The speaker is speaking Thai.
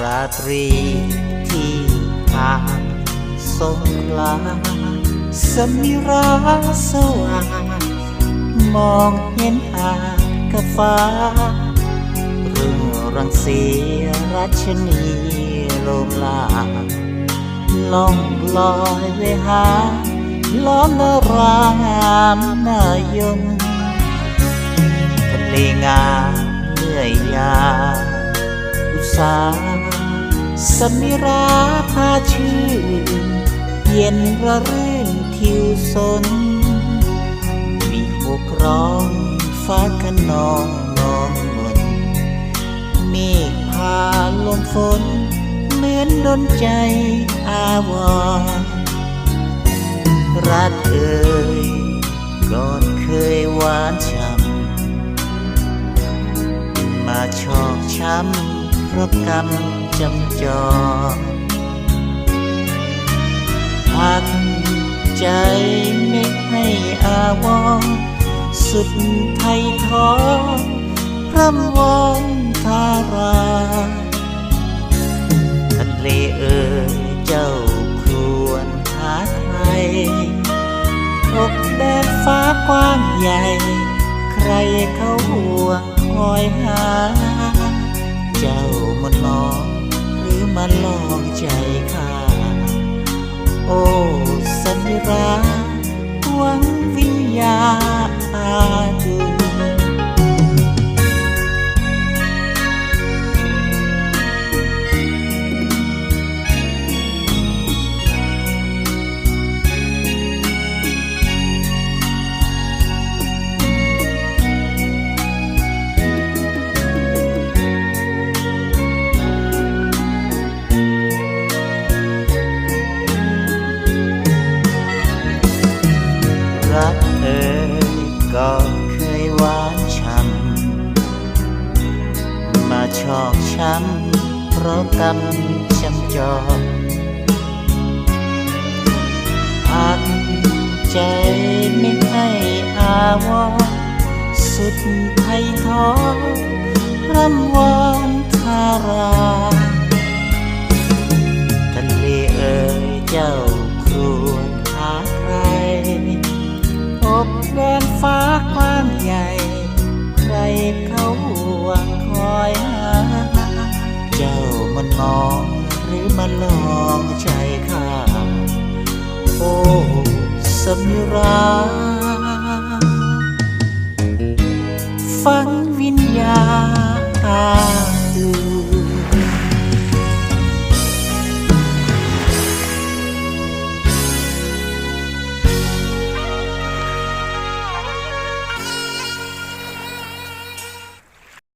ราตรีที่ผ่านสงขลาสมิราสว่างมองเห็นอากาฟ้าเรื่องรังสีรัชนีโลมลาล่องลอยไปหา ล้อมนารามนายนทะเลงามเลื่อยยา สาสมิราพาชื่น เย็นระรื่นทิวสน มีหกร้องฟ้าขนองนองมนเมฆพาลมฝน เหมือนดนใจอาวรรักเอ่ยก่อนเคยหวานช่ำมาชอกช้ำ ราะกรรมจำจองพักใจไม่ให้อาวรณ์สุดไทยท้องพร่ำวอนทาราทะเลเอ่ยเจ้าควรหาใครอกแดนฟ้ากว้างใหญ่ ใครเขาห่วงคอยหา เจ้ามันมองหรือมาลองใจข้า โอ้สันนิราหวังวิญญาณ กรรมจำจองพักใจไม่ให้อาวรสุดไทยท้องร่ำวอนทาราทะเลเอ่ยเจ้าควรหาใครอบแดนฟ้ากว้างใหญ่านนลองใจข้าโอ้สมิราฟังวิญญาณ